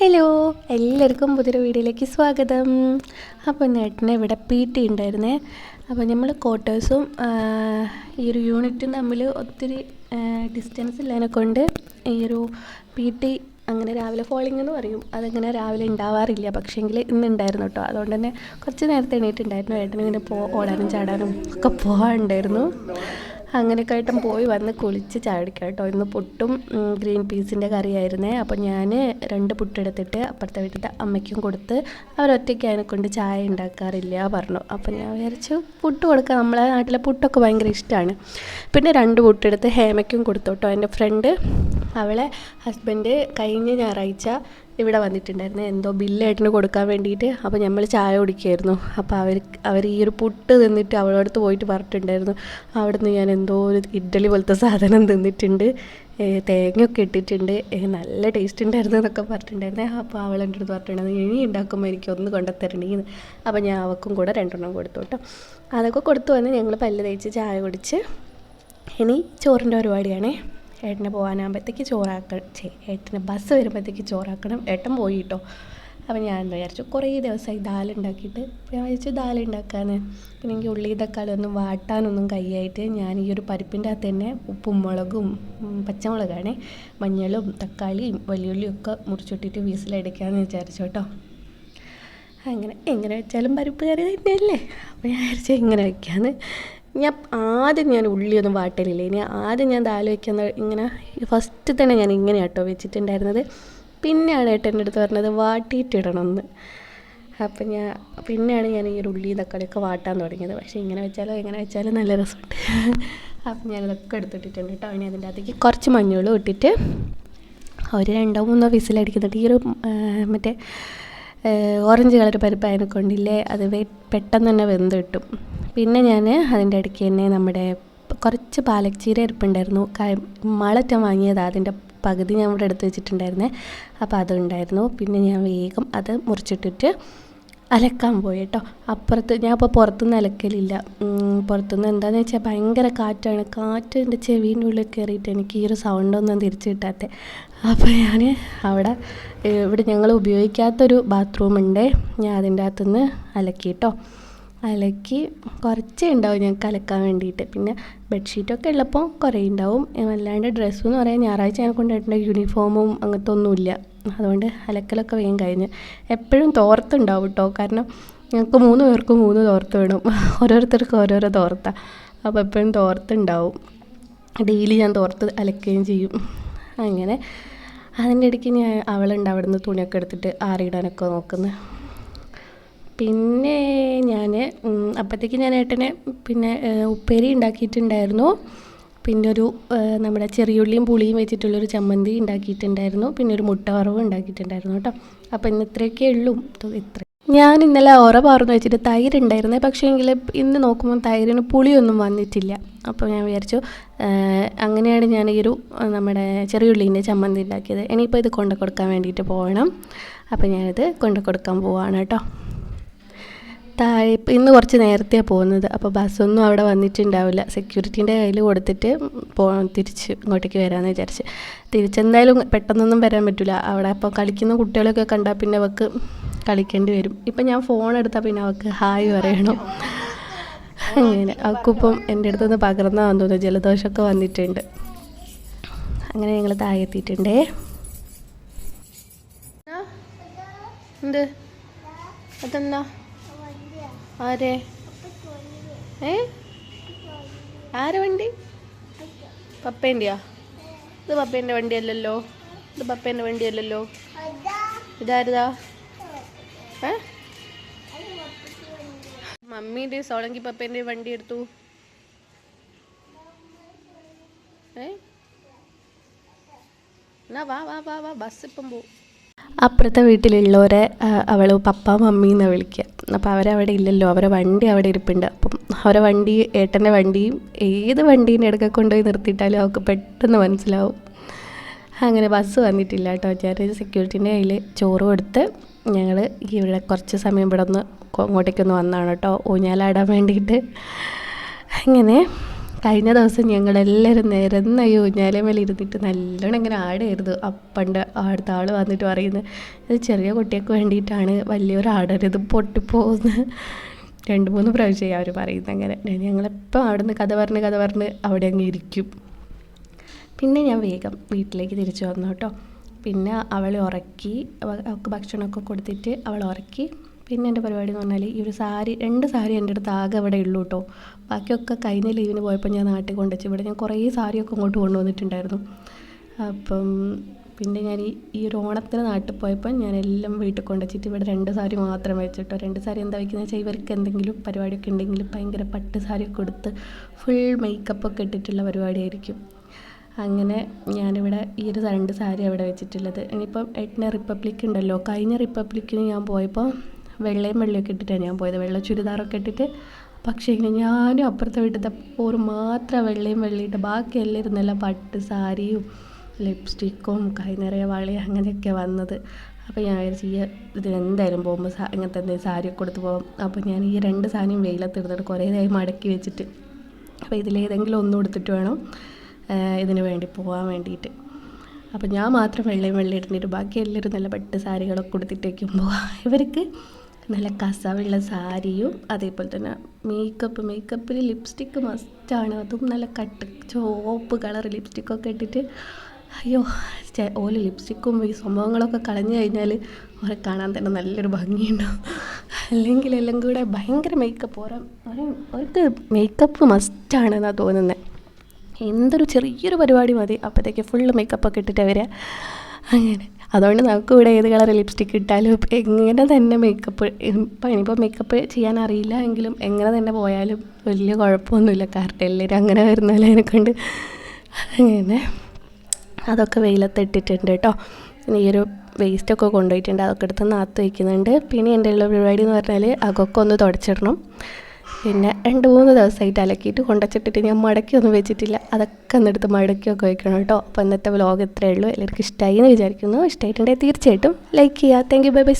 Hello എല്ലാവർക്കും പുതിയൊരു വീഡിയോയിലേക്ക് സ്വാഗതം. അപ്പോൾ നേട്ടനെ ഇവിടെ പി ടി ഉണ്ടായിരുന്നേ. അപ്പോൾ നമ്മൾ ക്വാർട്ടേഴ്സും ഈ ഒരു യൂണിറ്റും തമ്മിൽ ഒത്തിരി ഡിസ്റ്റൻസ് ഇല്ലതിനെ കൊണ്ട് ഈ ഒരു പി ടി അങ്ങനെ രാവിലെ ഫോളിംഗ് എന്ന് പറയും. അതങ്ങനെ രാവിലെ ഉണ്ടാവാറില്ല. പക്ഷേങ്കിൽ ഇന്ന് ഉണ്ടായിരുന്നു കേട്ടോ. അതുകൊണ്ട് തന്നെ കുറച്ച് നേരത്തെ എണീറ്റുണ്ടായിരുന്നു ഏട്ടനിങ്ങനെ പോ ഓടാനും ചാടാനും ഒക്കെ പോകാനുണ്ടായിരുന്നു അങ്ങനെയൊക്കെ ആയിട്ടും പോയി വന്ന് കുളിച്ച് ചാടിക്കാം കേട്ടോ. ഇന്ന് പുട്ടും ഗ്രീൻ പീസിന്റെ കറിയായിരുന്നേ. അപ്പോൾ ഞാൻ രണ്ട് പുട്ടെടുത്തിട്ട് അപ്പുറത്തെ വീട്ടിലത്തെ അമ്മയ്ക്കും കൊടുത്ത് അവരൊറ്റയ്ക്ക് അതിനെ കൊണ്ട് ചായ ഉണ്ടാക്കാറില്ല പറഞ്ഞു. അപ്പോൾ ഞാൻ വിചാരിച്ചു പുട്ട് കൊടുക്കാം. നമ്മളെ നാട്ടിലെ പുട്ടൊക്കെ ഭയങ്കര ഇഷ്ടമാണ് പിന്നെ രണ്ട് പുട്ടെടുത്ത് ഹേമയ്ക്കും കൊടുത്തു കേട്ടോ. എന്റെ ഫ്രണ്ട് അവളെ ഹസ്ബൻഡ് കഴിഞ്ഞ ഞായറാഴ്ച ഇവിടെ വന്നിട്ടുണ്ടായിരുന്നു. എന്തോ ബില്ലേട്ടന് കൊടുക്കാൻ വേണ്ടിയിട്ട്. അപ്പോൾ നമ്മൾ ചായ കുടിക്കുമായിരുന്നു അപ്പോൾ അവർ അവർ ഈ ഒരു പുട്ട് തിന്നിട്ട് അവളടുത്ത് പോയിട്ട് പറഞ്ഞിട്ടുണ്ടായിരുന്നു. അവിടെ നിന്ന് ഞാൻ എന്തോ ഒരു ഇഡ്ഡലി പോലത്തെ സാധനം തിന്നിട്ടുണ്ട്. തേങ്ങയൊക്കെ ഇട്ടിട്ടുണ്ട്. നല്ല ടേസ്റ്റ് ഉണ്ടായിരുന്നു എന്നൊക്കെ പറഞ്ഞിട്ടുണ്ടായിരുന്നേ. അപ്പോൾ അവൾ എന്റെ അടുത്ത് പറഞ്ഞിട്ടുണ്ടായിരുന്നു ഇനി ഉണ്ടാക്കുമ്പോൾ എനിക്ക് ഒന്ന് കൊണ്ടുത്തരണേന്ന്. അപ്പോൾ ഞാൻ അവൾക്കും കൂടെ രണ്ടെണ്ണം കൊടുത്തു കേട്ടോ. അതൊക്കെ കൊടുത്തു വന്ന് ഞങ്ങൾ പല്ല് തേച്ച് ചായ കുടിച്ച് ഇനി ചോറിന്റെ പരിപാടിയാണേ. ഏട്ടന് പോകാനാകുമ്പോഴത്തേക്ക് ചോറാക്ക ചേ ഏട്ടന് ബസ് വരുമ്പോഴത്തേക്ക് ചോറാക്കണം. ഏട്ടൻ പോയി കേട്ടോ അപ്പം ഞാൻ വിചാരിച്ചു കുറേ ദിവസമായി ദാൽ ഉണ്ടാക്കിയിട്ട്. ഞാൻ വിചാരിച്ചു ദാൽ ഉണ്ടാക്കാന്ന്. പിന്നെ എനിക്ക് ഉള്ളി തക്കാളി ഒന്നും വാട്ടാനൊന്നും കൈയായിട്ട് ഞാൻ ഈ ഒരു പരിപ്പിന്റെ അകത്ത് തന്നെ ഉപ്പും മുളകും പച്ചമുളകാണ് മഞ്ഞളും തക്കാളിയും വലിയുള്ളിയും ഒക്കെ മുറിച്ചിട്ടിട്ട് വീസിലടിക്കാമെന്ന് വിചാരിച്ചു കേട്ടോ. അങ്ങനെ എങ്ങനെ വെച്ചാലും പരിപ്പ് കറി തന്നെയല്ലേ? അപ്പോൾ ഞാൻ വിചാരിച്ചു എങ്ങനെ വെക്കാന്ന്. ഞാൻ ആദ്യം ഞാൻ ഉള്ളിയൊന്നും വാട്ടലില്ല. ഇനി ആദ്യം ഞാൻ ദാൽ ഇങ്ങനെ ഫസ്റ്റ് തന്നെ ഞാൻ ഇങ്ങനെ കേട്ടോ വെച്ചിട്ടുണ്ടായിരുന്നത്. പിന്നെയാണ് ഏട്ടന്റെ അടുത്ത് പറഞ്ഞത് വാട്ടിയിട്ടിടണമെന്ന് അപ്പം ഞാൻ പിന്നെയാണ് ഞാൻ ഈ ഒരു ഉള്ളി തക്കാളിയൊക്കെ വാട്ടാൻ തുടങ്ങിയത്. പക്ഷേ ഇങ്ങനെ വെച്ചാലോ എങ്ങനെ വെച്ചാലും നല്ല രസമുണ്ട്. അപ്പം ഞാനിതൊക്കെ എടുത്തിട്ടിട്ടുണ്ട് കേട്ടോ ഇനി അതിന്റെ അകത്തേക്ക് കുറച്ച് മഞ്ഞളും ഇട്ടിട്ട് ഒരു രണ്ടോ മൂന്നോ വിസിലടിക്കുന്നുണ്ട് ഈ ഒരു മറ്റേ ഓറഞ്ച് കളർ പരിപ്പ് അതിനെ കൊണ്ടില്ലേ അത് പെട്ടെന്ന് തന്നെ വെന്ത് കിട്ടും. പിന്നെ ഞാൻ അതിന്റെ ഇടയ്ക്ക് തന്നെ നമ്മുടെ കുറച്ച് പാലക്ചീര ഇരിപ്പുണ്ടായിരുന്നു മളറ്റം വാങ്ങിയത്. അതിന്റെ പകുതി ഞാൻ ഇവിടെ എടുത്ത് വെച്ചിട്ടുണ്ടായിരുന്നേ. അപ്പോൾ അതുണ്ടായിരുന്നു. പിന്നെ ഞാൻ വേഗം അത് മുറിച്ചിട്ടിട്ട് അലക്കാൻ പോയി കേട്ടോ. അപ്പുറത്ത് ഞാൻ ഇപ്പോൾ പുറത്തുനിന്ന് അലക്കലില്ല. പുറത്തുനിന്ന് എന്താണെന്ന് വെച്ചാൽ ഭയങ്കര കാറ്റാണ്. കാറ്റ് എന്റെ ചെവീന്റെ ഉള്ളിൽ കയറിയിട്ട് എനിക്ക് ഈ ഒരു സൗണ്ടൊന്നും തിരിച്ചു കിട്ടാത്ത. അപ്പോൾ ഞാൻ അവിടെ ഇവിടെ ഞങ്ങൾ ഉപയോഗിക്കാത്തൊരു ബാത്റൂം ഉണ്ട്. ഞാൻ അതിന്റെ അകത്തുനിന്ന് അലക്കി കേട്ടോ. അലക്കി കുറച്ചേ ഉണ്ടാവും ഞങ്ങൾക്ക് അലക്കാൻ വേണ്ടിയിട്ട്. പിന്നെ ബെഡ്ഷീറ്റൊക്കെ ഉള്ളപ്പോൾ കുറേ ഉണ്ടാവും. അല്ലാണ്ട് ഡ്രസ്സ് എന്ന് പറയാൻ ഞായറാഴ്ച ഞാൻ കൊണ്ടുപോയിട്ടുണ്ട് യൂണിഫോമും അങ്ങനത്തെ ഒന്നുമില്ല. അതുകൊണ്ട് അലക്കലൊക്കെ വേഗം കഴിഞ്ഞ്. എപ്പോഴും തോർത്തുണ്ടാവും കേട്ടോ. കാരണം ഞങ്ങൾക്ക് മൂന്ന് പേർക്കും മൂന്ന് തോർത്ത് വേണം. ഓരോരുത്തർക്കും ഓരോരോ തോർത്താണ് അപ്പോൾ എപ്പോഴും തോർത്തുണ്ടാവും ഡെയിലി ഞാൻ തോർത്ത് അലക്കുകയും ചെയ്യും. അങ്ങനെ അതിന്റെ ഇടയ്ക്ക് ഞാൻ അവളുണ്ട് അവിടെ നിന്ന് തുണിയൊക്കെ എടുത്തിട്ട് ആറിയിടാനൊക്കെ നോക്കുന്നത് പിന്നെ ഞാൻ അപ്പോഴത്തേക്ക് ഞാൻ ഏട്ടനെ പിന്നെ ഉപ്പേരി ഉണ്ടാക്കിയിട്ടുണ്ടായിരുന്നു. പിന്നെ ഒരു നമ്മുടെ ചെറിയുള്ളിയും പുളിയും വെച്ചിട്ടുള്ളൊരു ചമ്മന്തി ഉണ്ടാക്കിയിട്ടുണ്ടായിരുന്നു. പിന്നെ ഒരു മുട്ട വറവ് ഉണ്ടാക്കിയിട്ടുണ്ടായിരുന്നു കേട്ടോ. അപ്പോൾ ഇന്ന് ഇത്രയൊക്കെ ഉള്ളൂ. ഇത്ര. ഞാൻ ഇന്നലെ ഓറ പാർന്ന് വെച്ചിട്ട് തൈര് ഉണ്ടായിരുന്നേ പക്ഷേ എങ്കിൽ ഇന്ന് നോക്കുമ്പോൾ തൈരിന് പുളിയൊന്നും വന്നിട്ടില്ല. അപ്പോൾ ഞാൻ വിചാരിച്ചു അങ്ങനെയാണ് ഞാൻ ഈ ഒരു നമ്മുടെ ചെറിയുള്ളീന്റെ ചമ്മന്തി ഉണ്ടാക്കിയത്. ഇനിയിപ്പോൾ ഇത് കൊണ്ടു കൊടുക്കാൻ വേണ്ടിയിട്ട് പോകണം. അപ്പോൾ ഞാനിത് കൊണ്ടു കൊടുക്കാൻ പോവാണ് കേട്ടോ. താഴെ ഇന്ന് കുറച്ച് നേരത്തെയാണ് പോകുന്നത്. അപ്പോൾ ബസ്സൊന്നും അവിടെ വന്നിട്ടുണ്ടാവില്ല. സെക്യൂരിറ്റീന്റെ കയ്യിൽ കൊടുത്തിട്ട് പോ തിരിച്ച് ഇങ്ങോട്ടേക്ക് വരാമെന്ന് വിചാരിച്ച്. തിരിച്ചെന്തായാലും പെട്ടെന്നൊന്നും വരാൻ പറ്റില്ല അവിടെ അപ്പോൾ കളിക്കുന്ന കുട്ടികളൊക്കെ കണ്ടാൽ പിന്നെ അവൾക്ക് കളിക്കേണ്ടി വരും. ഇപ്പം ഞാൻ ഫോൺ എടുത്താൽ പിന്നെ അവൾക്ക് ഹായ് പറയണം. അങ്ങനെ. അവൾക്കിപ്പം എന്റെ അടുത്തൊന്ന് പകർന്നാന്ന് തോന്നുന്നു. ജലദോഷമൊക്കെ വന്നിട്ടുണ്ട്. അങ്ങനെ ഞങ്ങൾ താഴെ എത്തിയിട്ടുണ്ടേ. എന്ത്? അതെന്നാ ആരെ? ഏ? ആരെ വണ്ടി? പപ്പേന്റെയാ? ഇത് പപ്പേന്റെ വണ്ടിയല്ലല്ലോ. ഇത് പപ്പേന്റെ വണ്ടിയല്ലല്ലോ. ഇതാരുതാ? ഏ? മമ്മീന്റെ സോളങ്കി പപ്പേന്റെ വണ്ടി എടുത്തു. ഏ? എന്നാ വാ വാ വാ വാ ബസ് ഇപ്പം പോവും അപ്പുറത്തെ വീട്ടിലുള്ളവരെ അവൾ പപ്പ മമ്മി എന്നാണ് വിളിക്കുക അപ്പോൾ അവരവിടെ ഇല്ലല്ലോ അവരെ വണ്ടി അവിടെ ഇരിപ്പുണ്ട്. അപ്പം അവരെ വണ്ടി ഏട്ടന്റെ വണ്ടിയും ഏത് വണ്ടീന്റെ ഇടയ്ക്ക് കൊണ്ടുപോയി നിർത്തിയിട്ടാലും അവൾക്ക് പെട്ടെന്ന് മനസ്സിലാവും. അങ്ങനെ ബസ് വന്നിട്ടില്ല കേട്ടോ. ഞാൻ സെക്യൂരിറ്റീന്റെ കയ്യിൽ ചോറ് കൊടുത്ത് ഞങ്ങൾ ഇവിടെ കുറച്ച് സമയം ഇവിടെ ഒന്ന് അങ്ങോട്ടേക്കൊന്ന് വന്നതാണ് കേട്ടോ. ഊഞ്ഞാലാടാൻ വേണ്ടിയിട്ട്. അങ്ങനെ കഴിഞ്ഞ ദിവസം ഞങ്ങളെല്ലാവരും നിരന്ന ഊഞ്ഞാലേമേൽ ഇരുന്നിട്ട് നല്ലോണം ഇങ്ങനെ ആടായിരുന്നു. അപ്പണ്ട് അടുത്ത ആൾ വന്നിട്ട് പറയുന്നത് ഇത് ചെറിയ കുട്ടിയൊക്കെ വേണ്ടിയിട്ടാണ് വലിയൊരു ആടരുത് പൊട്ടിപ്പോകുന്നത്. രണ്ട് മൂന്ന് പ്രാവശ്യമായി അവർ പറയുന്നത് അങ്ങനെ. ഞങ്ങളെപ്പോൾ അവിടെ നിന്ന് കഥ പറഞ്ഞ് കഥ പറഞ്ഞ് അവിടെ അങ്ങ് ഇരിക്കും. പിന്നെ ഞാൻ വേഗം വീട്ടിലേക്ക് തിരിച്ചു വന്നു കേട്ടോ. പിന്നെ അവളെ ഉറക്കി അവൾക്ക് ഭക്ഷണമൊക്കെ കൊടുത്തിട്ട് അവൾ ഉറക്കി പിന്നെ എന്റെ പരിപാടി എന്ന് പറഞ്ഞാൽ ഈ ഒരു സാരി രണ്ട് സാരി എന്റെ അടുത്ത് ആകെ അവിടെ ഉള്ളൂ കേട്ടോ ബാക്കിയൊക്കെ കഴിഞ്ഞ ലീവിന് പോയപ്പോൾ ഞാൻ നാട്ടിൽ കൊണ്ടുവച്ചു ഇവിടെ ഞാൻ കുറേ സാരിയൊക്കെ ഇങ്ങോട്ട് കൊണ്ടുവന്നിട്ടുണ്ടായിരുന്നു. അപ്പം പിന്നെ ഞാൻ ഈ ഒരു ഓണത്തിന് നാട്ടിൽ പോയപ്പോൾ ഞാൻ എല്ലാം വീട്ടിൽ കൊണ്ടുവച്ചിട്ട് ഇവിടെ രണ്ട് സാരി മാത്രം വെച്ചിട്ടോ രണ്ട് സാരി എന്താ വയ്ക്കുന്നത് വെച്ചാൽ ഇവർക്ക് എന്തെങ്കിലും പരിപാടിയൊക്കെ ഉണ്ടെങ്കിൽ ഭയങ്കര പട്ട് സാരിയൊക്കെ കൊടുത്ത് ഫുൾ മേക്കപ്പ് ഒക്കെ ഇട്ടിട്ടുള്ള പരിപാടിയായിരിക്കും അങ്ങനെ ഞാനിവിടെ ഈ ഒരു രണ്ട് സാരി അവിടെ വെച്ചിട്ടുള്ളത്. ഇനിയിപ്പം എട്ടിന് റിപ്പബ്ലിക് ഉണ്ടല്ലോ കഴിഞ്ഞ റിപ്പബ്ലിക്കിന് ഞാൻ പോയപ്പോൾ വെള്ളയും വെള്ളയൊക്കെ ഇട്ടിട്ടാണ് ഞാൻ പോയത്. വെള്ള ചുരിദാറൊക്കെ ഇട്ടിട്ട്. പക്ഷേ ഇങ്ങനെ ഞാനും അപ്പുറത്തെ വീട്ടിലത്തെ ഓറ് മാത്രം വെള്ളയും വെള്ളയിട്ട് ബാക്കി എല്ലാം ഇരുന്നല്ല പട്ട് സാരിയും ലിപ്സ്റ്റിക്കും കൈ നിറയെ വളി അങ്ങനെയൊക്കെ വന്നത് അപ്പോൾ ഞാൻ വിചാരിച്ചു ഈ എന്തായാലും പോകുമ്പോൾ സാ ഇങ്ങനത്തെ എന്തെങ്കിലും സാരിയൊക്കെ കൊടുത്ത് പോകാം അപ്പോൾ ഞാൻ ഈ രണ്ട് സാധനം വെയിലത്ത് എടുത്തിട്ട് കുറേ നേരം മടക്കി വെച്ചിട്ട് അപ്പോൾ ഇതിലേതെങ്കിലും ഒന്നും എടുത്തിട്ട് വേണം ഇതിന് വേണ്ടി പോകാൻ വേണ്ടിയിട്ട് അപ്പോൾ ഞാൻ മാത്രം വെള്ളയും വെള്ളം ഇട്ടിട്ട് ബാക്കി എല്ലാവരും നല്ല പെട്ട് സാരികളൊക്കെ കൊടുത്തിട്ടേക്കുമ്പോൾ ഇവർക്ക് നല്ല കസവുള്ള സാരിയും അതേപോലെ തന്നെ മേക്കപ്പ് മേക്കപ്പിൽ ലിപ്സ്റ്റിക്ക് മസ്റ്റാണ് അതും നല്ല കട്ട് ചുവപ്പ് കളർ ലിപ്സ്റ്റിക്കൊക്കെ ഇട്ടിട്ട് അയ്യോ ഓൽ ലിപ്സ്റ്റിക്കും ഈ സംഭവങ്ങളൊക്കെ കളഞ്ഞു കഴിഞ്ഞാൽ അവരെ കാണാൻ തന്നെ നല്ലൊരു ഭംഗിയുണ്ടാവും. അല്ലെങ്കിൽ എല്ലാം കൂടെ ഭയങ്കര മേക്കപ്പ് ഓരോ അവർക്ക് മേക്കപ്പ് മസ്റ്റാണ് എന്നാണ് തോന്നുന്നത് എന്തൊരു ചെറിയൊരു പരിപാടി മതി. അപ്പോഴത്തേക്ക് ഫുള്ള് മേക്കപ്പൊക്കെ ഇട്ടിട്ട് വരിക അങ്ങനെ. അതുകൊണ്ട് നമുക്ക് ഇവിടെ ഏത് കളർ ലിപ്സ്റ്റിക് ഇട്ടാലും എങ്ങനെ തന്നെ മേക്കപ്പ് ഇനിയിപ്പോൾ മേക്കപ്പ് ചെയ്യാൻ അറിയില്ല എങ്കിലും എങ്ങനെ തന്നെ പോയാലും വലിയ കുഴപ്പമൊന്നുമില്ല. കാരണം എല്ലാവരും അങ്ങനെ വരുന്നതിനെ കൊണ്ട് അങ്ങനെ. അതൊക്കെ വെയിലത്ത് ഇട്ടിട്ടുണ്ട് കേട്ടോ ഈ ഒരു വേസ്റ്റൊക്കെ കൊണ്ടുപോയിട്ടുണ്ട്. അതൊക്കെ എടുത്ത് നാത്ത് വയ്ക്കുന്നുണ്ട് പിന്നെ എന്റെ ഉള്ള പരിപാടി എന്ന് പറഞ്ഞാൽ അകൊക്കെ ഒന്ന് തുടച്ചിടണം. പിന്നെ രണ്ട് മൂന്ന് ദിവസമായിട്ട് അലക്കിയിട്ട് കൊണ്ടുവച്ചിട്ടിട്ട് ഞാൻ മടക്കി ഒന്നും വെച്ചിട്ടില്ല. അതൊക്കെ എന്നെടുത്ത് മടക്കിയൊക്കെ വയ്ക്കണം കേട്ടോ. അപ്പോൾ ഇന്നത്തെ വ്ലോഗ് ഇത്രയേ ഉള്ളൂ. എല്ലാവർക്കും ഇഷ്ടമായി എന്ന് വിചാരിക്കുന്നു. ഇഷ്ടമായിട്ടുണ്ടെങ്കിൽ തീർച്ചയായിട്ടും ലൈക്ക് ചെയ്യുക. Thank you bye bye